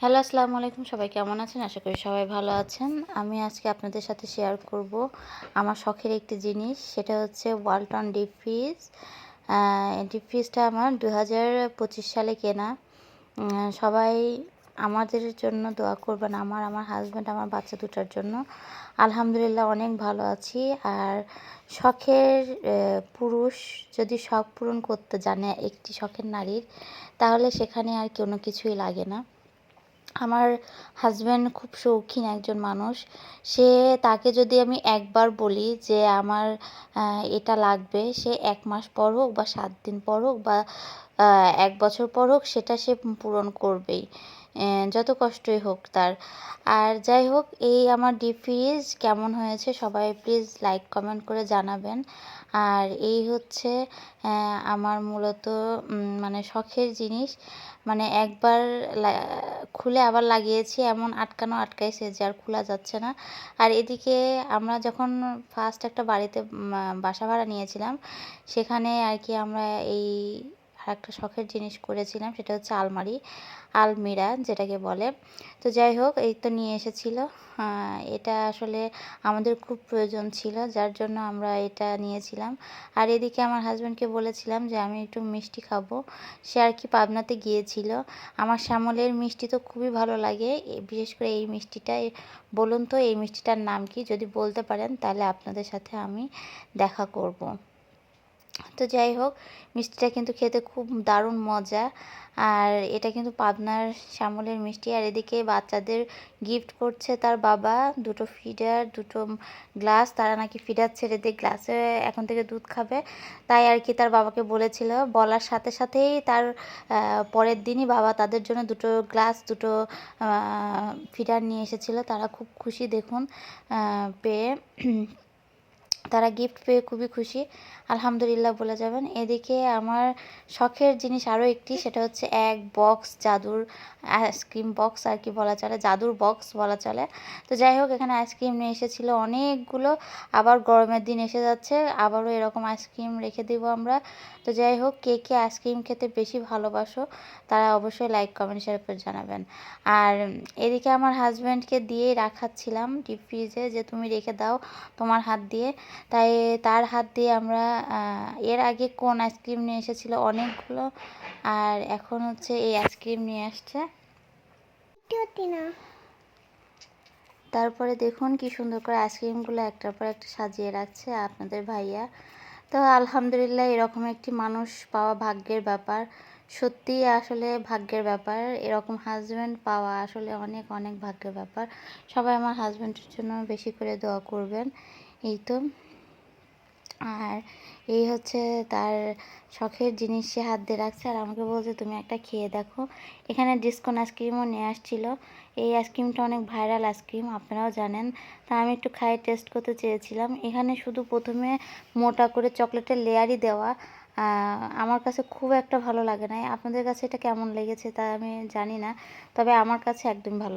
Hello, আসসালামু আলাইকুম। সবাই কেমন আছেন? আশা করি সবাই ভালো আছেন। আমি আজকে আপনাদের সাথে শেয়ার করব আমার শখের একটি জিনিস, সেটা হচ্ছে ওয়ালটন ডিপ ফ্রিজ ডিপ ফ্রিজটা আমার দু হাজার পঁচিশ সালে কেনা। সবাই আমাদের জন্য দোয়া করবেন, আমার আমার হাজব্যান্ড আমার বাচ্চা দুটার জন্য। আলহামদুলিল্লাহ, অনেক ভালো আছি। আর শখের পুরুষ যদি শখ পূরণ করতে জানে একটি শখের নারীর, তাহলে সেখানে আর কোনো কিছুই লাগে না। আমার হাজব্যান্ড খুব শৌখিন একজন মানুষ। সে তাকে যদি আমি একবার বলি যে আমার এটা লাগবে, সে এক মাস পর হোক বা সাত দিন পর হোক বা এক বছর পর হোক সেটা সে পূরণ করবেই যত কষ্টই হোক তার। আর যাই হোক, এই আমার ডিপ ফ্রিজ কেমন হয়েছে সবাই প্লিজ লাইক কমেন্ট করে জানাবেন। আর এই হচ্ছে আমার মূলত মানে শখের জিনিস। মানে একবার খুলে আবার লাগিয়েছি, এমন আটকানো আটকাইছে যে আর খোলা যাচ্ছে না। আর এদিকে আমরা যখন ফার্স্ট একটা বাড়িতে বাসা ভাড়া নিয়েছিলাম, সেখানে আর কি আমরা এই একটা শখের জিনিস করেছিলাম, সেটা হচ্ছে আলমারি, আলমিরা যেটাকে বলে। তো যাই হোক, এই তো নিয়ে এসেছিল। এটা আসলে আমাদের খুব প্রয়োজন ছিল, যার জন্য আমরা এটা নিয়েছিলাম। আর এদিকে আমার হাজব্যান্ডকে বলেছিলাম যে, আমি একটু মিষ্টি খাব। সে আর কি পাবনাতে গিয়েছিল। আমার শ্যামলের মিষ্টি তো খুবই ভালো লাগে বিশেষ করে এই মিষ্টিটা। বলুন তো এই মিষ্টিটার নাম কি? যদি বলতে পারেন, তাহলে আপনাদের সাথে আমি দেখা করব। তো যাই হোক, মিষ্টিটা কিন্তু খেতে খুব দারুণ মজা। আর এটা কিন্তু পাবনার শ্যামলের মিষ্টি। আর এদিকে বাচ্চাদের গিফট করছে তার বাবা। দুটো ফিডার দুটো গ্লাস তারা নাকি ফিডার ছেড়ে দিয়ে গ্লাসে এখন থেকে দুধ খাবে। তাই আর কি তার বাবাকে বলেছিল। বলার সাথে সাথেই তার পরের দিনই বাবা তাদের জন্য দুটো গ্লাস দুটো ফিডার নিয়ে এসেছিল। তারা খুব খুশি দেখুন পেয়ে। তারা গিফট পেয়ে খুবই খুশি। আলহামদুলিল্লাহ বলে যাবেন। এদিকে আমার শখের জিনিস আরও একটি, সেটা হচ্ছে এক বক্স জাদুর আইসক্রিম বক্স আর কি বলা চলে, জাদুর বক্স বলা চলে। তো যাই হোক, এখানে আইসক্রিম নিয়ে এসেছিল অনেকগুলো, আবার গরমের দিন এসে যাচ্ছে, আবারও এরকম আইসক্রিম রেখে দিব আমরা। তো যাই হোক, কে কে আইসক্রিম খেতে বেশি ভালোবাসো, তারা অবশ্যই লাইক কমেন্ট শেয়ার করে জানাবেন। আর এদিকে আমার হাজব্যান্ডকে দিয়ে রাখাচ্ছিলাম ডিপ ফ্রিজে যে তুমি রেখে দাও তোমার হাত দিয়ে। তাই তার হাত দিয়ে আমরা এর আগে কোন আইসক্রিম নিয়ে এসেছিল অনেকগুলো আর এখন হচ্ছে এই আইসক্রিম নিয়ে আসছে। তারপরে দেখুন কি সুন্দর করে আইসক্রিমগুলো একটার পর একটা সাজিয়ে রাখছে আপনাদের ভাইয়া। তো আলহামদুলিল্লাহ এরকম একটি মানুষ পাওয়া ভাগ্যের ব্যাপার। সত্যি আসলে ভাগ্যের ব্যাপার। এরকম হাজব্যান্ড পাওয়া আসলে অনেক অনেক ভাগ্যের ব্যাপার। সবাই আমার হাজব্যান্ডের জন্য বেশি করে দোয়া করবেন। এই তো। আর এই হচ্ছে তার শখের জিনিস সে হাত দিয়ে রাখছে। আর আমাকে বলছে, তুমি একটা খেয়ে দেখো। এখানে ডিসকন আইসক্রিমও নিয়ে আসছিল। এই আইসক্রিমটা অনেক ভাইরাল আইসক্রিম, আপনারাও জানেন। তা আমি একটু খাই, টেস্ট করতে চেয়েছিলাম। এখানে শুধু প্রথমে মোটা করে চকলেটের লেয়ারই দেওয়া। আমার কাছে খুব একটা ভালো লাগে না আপনাদের কাছে এটা কেমন লেগেছে তা আমি জানি না, তবে আমার কাছে একদম ভালো